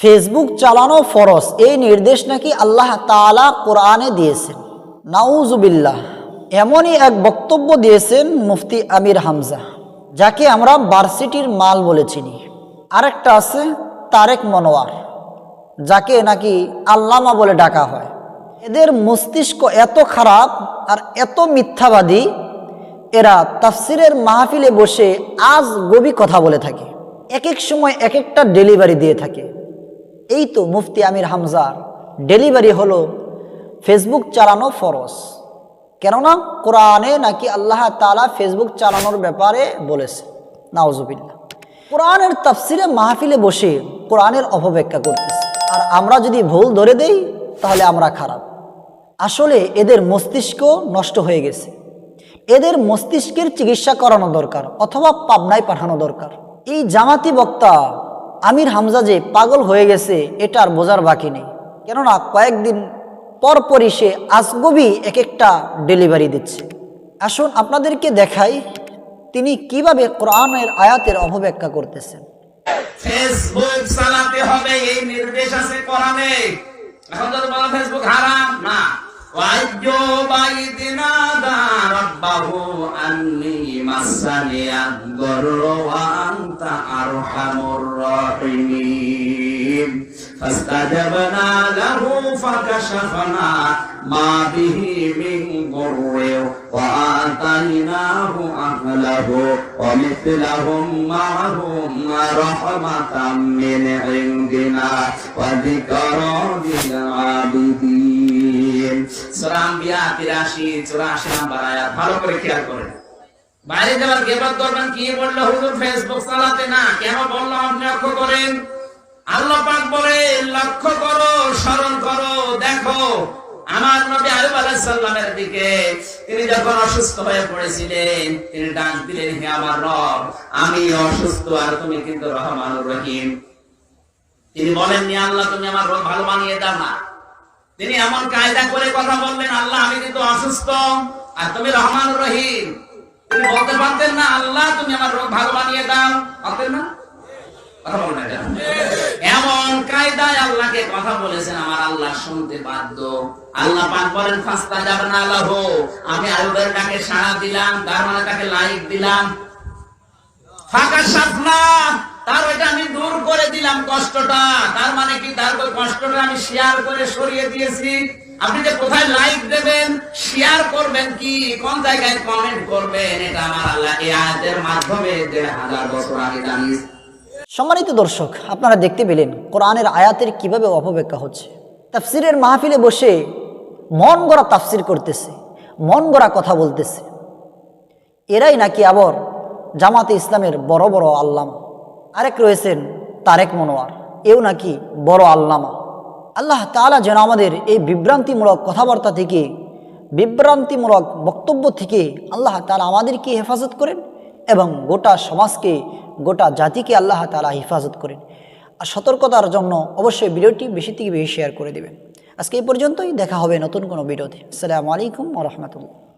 Facebook চালানো ফরজ, এই নির্দেশ নাকি আল্লাহ তাআলা কোরআনে দিয়েছেন। নাউজুবিল্লাহ, এমনই এক বক্তব্য দিয়েছেন মুফতি আমির হামজা, যাকে আমরা বার্সিটির মাল বলে চিনি। আরেকটা আছে তারেক মনোয়ার, যাকে নাকি আল্লামা বলে ডাকা হয়। এদের মস্তিষ্ক এত খারাপ আর এত মিথ্যাবাদী এরা তাফসিরের মাহফিলে বসে আজ গবি কথা বলে থাকে। এক এক সময় এক একটা ডেলিভারি দিয়ে থাকে। এই তো মুফতি আমির হামজার। ডেলিভারি হলো ফেসবুক চালানো ফরজ। কেননা কোরআনে নাকি আল্লাহ তালা ফেসবুক চালানোর ব্যাপারে বলেছে। নাওজুবিল্লা কোরআনের তাফসিরে মাহফিলে বসে কোরআনের অপব্যাখ্যা করতেছে। আর আমরা যদি ভুল ধরে দেই, তাহলে আমরা খারাপ। আসলে এদের মস্তিষ্ক নষ্ট হয়ে গেছে। এদের মস্তিষ্কের চিকিৎসা করানো দরকার অথবা পাবনায় পাঠানো দরকার। এই জামাতি বক্তা আমির হামজা যে পাগল হয়ে গেছে, এটা আর বোঝার বাকি নেই। কেননা কয়েকদিন পরপরই সে আজগবি এক একটা ডেলিভারি দিচ্ছে। আসুন আপনাদেরকে দেখাই তিনি কীভাবে কোরআনের আয়াতের অপব্যাখ্যা করতেছেন। এই ربه أني مسني الضر وأنت أرحم الراحمين فاستجبنا له فكشفنا ما به من ضر وآتيناه أهله ومثلهم معهم رحمة من عندنا وذكرى للعابدين সূরা আম্বিয়া 83 84 নাম্বার আয়াত। ভালো করে খেয়াল করেন বাইরে গেবাদ করবেন কি? বলল, হুজুর, ফেসবুক চালাতে না। কেন আপনি লক্ষ্য করেন? আল্লাহ পাক বলে, লক্ষ্য করো, স্মরণ করো, দেখো। আমার নবী দিকে তিনি যখন অসুস্থ হয়ে পড়েছিলেন, তিনি ডাক দিলেন, হে আমার রব, আমি অসুস্থ আর তুমি কিন্তু রহমানুর রহিম। তিনি বলেননি, আল্লাহ, তুমি আমার রোগ ভালো বানিয়ে দাও না। তিনি এমন কায়দা করে কথা বললেন, আল্লাহ, আমি কিন্তু অসুস্থ আর তুমি রহমান রহিম। তিনি বলতে পারতেন না, আল্লাহ, তুমি আমার রোগ ভালো বানিয়ে দাও। পারতেন না? কথা বলেছেন, আমার আল্লাহ শুনতে আল্লাহ সাড়া দিলাম, তার মানে দিলাম। ফাঁকা তার ওইটা দিলাম কষ্টটা। তার মানে কি? তার কষ্টটা আমি শেয়ার করে সরিয়ে দিয়েছি। আপনি যে কোথায় লাইক দেবেন শেয়ার করবেন কি? কোন জায়গায় কমেন্ট করবেন? এটা আমার আল্লাহ এই আয়াতের মাধ্যমে দেড় হাজার বছর আগে জানিয়েছে। সম্মানিত দর্শক, আপনারা দেখতে পেলেন কোরআনের আয়াতের কীভাবে অপব্যাখ্যা হচ্ছে। তাফসিরের মাহফিলে বসে মন গড়া তাফসির করতেছে, মন গড়া কথা বলতেছে। এরাই নাকি আবার জামাতে ইসলামের বড় বড় আল্লামা। আরেক রয়েছেন তারেক মনোয়ার। এও নাকি বড় আল্লামা। আল্লাহ তাআলা যেন আমাদের এই বিভ্রান্তিমূলক কথাবার্তা থেকে, বিভ্রান্তিমূলক বক্তব্য থেকে আল্লাহ তাআলা আমাদেরকে হেফাজত করেন এবং গোটা সমাজকে, গোটা জাতিকে আল্লাহ তাআলা হেফাজত করেন। আর সতর্কতার জন্য অবশ্যই ভিডিওটি বেশি থেকে বেশি শেয়ার করে দেবেন। আজকে এই পর্যন্তই, দেখা হবে নতুন কোনো ভিডিওতে। আসসালামু আলাইকুম রহমতুল্লাহ।